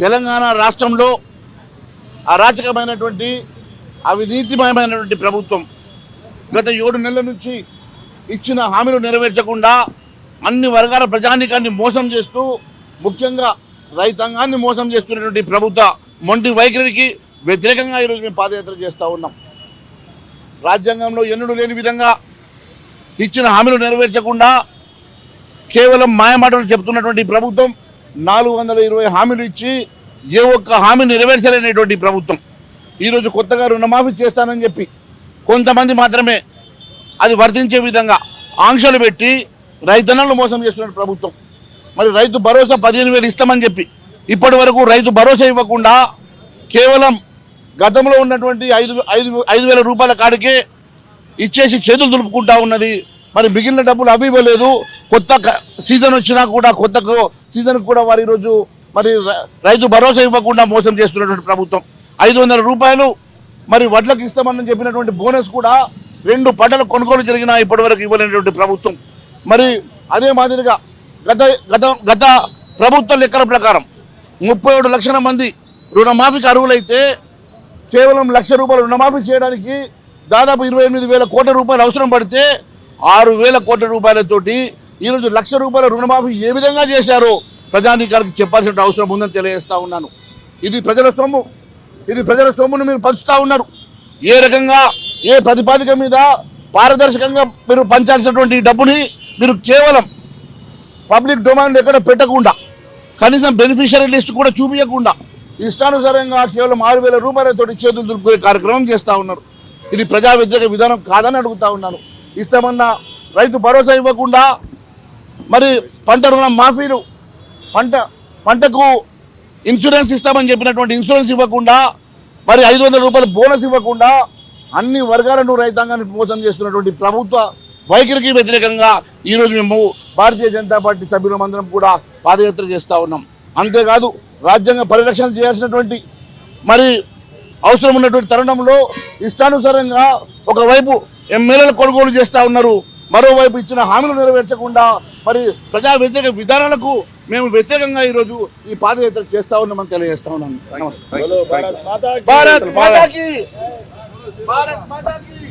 తెలంగాణ రాష్ట్రంలో అరాచకమైనటువంటి అవినీతిమయమైనటువంటి ప్రభుత్వం గత ఏడు నెలల నుంచి ఇచ్చిన హామీలు నెరవేర్చకుండా అన్ని వర్గాల ప్రజానీకాన్ని మోసం చేస్తూ ముఖ్యంగా రైతాంగాన్ని మోసం చేస్తున్నటువంటి ప్రభుత్వ మొండి వైఖరికి వ్యతిరేకంగా ఈరోజు మేము పాదయాత్ర చేస్తూ ఉన్నాం. రాజ్యాంగంలో ఎన్నడూ లేని విధంగా ఇచ్చిన హామీలు నెరవేర్చకుండా కేవలం మాయమాటలు చెప్తున్నటువంటి ప్రభుత్వం నాలుగు వందల ఇరవై హామీలు ఇచ్చి ఏ ఒక్క హామీ నెరవేర్చలేనటువంటి ప్రభుత్వం. ఈరోజు కొత్తగా రుణమాఫీ చేస్తానని చెప్పి కొంతమంది మాత్రమే అది వర్తించే విధంగా ఆంక్షలు పెట్టి రైతన్నలను మోసం చేస్తున్న ప్రభుత్వం. మరి రైతు భరోసా పదిహేను వేలు ఇస్తామని చెప్పి ఇప్పటి వరకు రైతు భరోసా ఇవ్వకుండా కేవలం గతంలో ఉన్నటువంటి ఐదు ఐదు ఐదు వేల రూపాయల కాడికే ఇచ్చేసి చేతులు దులుపుకుంటా ఉన్నది. మరి మిగిలిన డబ్బులు అవి ఇవ్వలేదు. కొత్త సీజన్ వచ్చినా కూడా కొత్త సీజన్ కూడా వారు ఈరోజు మరి రైతు భరోసా ఇవ్వకుండా మోసం చేస్తున్నటువంటి ప్రభుత్వం. ఐదు వందల రూపాయలు మరి వడ్లకు ఇస్తామని చెప్పినటువంటి బోనస్ కూడా రెండు పంటల కొనుగోలు జరిగిన ఇప్పటివరకు ఇవ్వలేనటువంటి ప్రభుత్వం. మరి అదే మాదిరిగా గత గత గత ప్రభుత్వ లెక్కల ప్రకారం ముప్పై ఏడు లక్షల మంది రుణమాఫీకి అర్హులైతే కేవలం లక్ష రూపాయలు రుణమాఫీ చేయడానికి దాదాపు ఇరవై ఎనిమిది వేల కోట్ల రూపాయలు అవసరం పడితే ఆరు వేల కోట్ల రూపాయలతోటి ఈరోజు లక్ష రూపాయల రుణమాఫీ ఏ విధంగా చేశారో ప్రజానీకానికి చెప్పాల్సిన అవసరం ఉందని తెలియజేస్తూ ఉన్నాను. ఇది ప్రజల సొమ్ము. ఇది ప్రజల సొమ్మును మీరు పంచుతూ ఉన్నారు. ఏ రకంగా ఏ ప్రతిపాదిక మీద పారదర్శకంగా మీరు పంచాల్సినటువంటి డబ్బుని మీరు కేవలం పబ్లిక్ డొమైన్ ఎక్కడ పెట్టకుండా కనీసం బెనిఫిషియరీ లిస్ట్ కూడా చూపించకుండా ఇష్టానుసారంగా కేవలం ఆరు వేల రూపాయలతో చేతులు దులుపుకునే కార్యక్రమం చేస్తూ ఉన్నారు. ఇది ప్రజా వ్యతిరేక విధానం కాదని అడుగుతా ఉన్నాను. ఇస్తామన్న రైతు భరోసా ఇవ్వకుండా మరి పంట రుణం మాఫీలు. పంట పంటకు ఇన్సూరెన్స్ ఇస్తామని చెప్పినటువంటి ఇన్సూరెన్స్ ఇవ్వకుండా మరి ఐదు వందల రూపాయలు బోనస్ ఇవ్వకుండా అన్ని వర్గాలను రైతాంగాన్ని మోసం చేస్తున్నటువంటి ప్రభుత్వ వైఖరికి వ్యతిరేకంగా ఈరోజు మేము భారతీయ జనతా పార్టీ సభ్యులమందరం కూడా పాదయాత్ర చేస్తూ ఉన్నాం. అంతేకాదు రాజ్యాంగ పరిరక్షణ చేయాల్సినటువంటి మరి అవసరం ఉన్నటువంటి తరుణంలో ఇష్టానుసారంగా ఒకవైపు ఎమ్మెల్యేలు కొనుగోలు చేస్తూ ఉన్నారు మరోవైపు ఇచ్చిన హామీలు నెరవేర్చకుండా మరి ప్రజా వ్యతిరేక విధానాలకు మేము వ్యతిరేకంగా ఈరోజు ఈ పాదయాత్ర చేస్తా ఉన్నామని తెలియజేస్తా ఉన్నాను. నమస్తే. భారత్ మాతాకి. భారత్ మాతాకి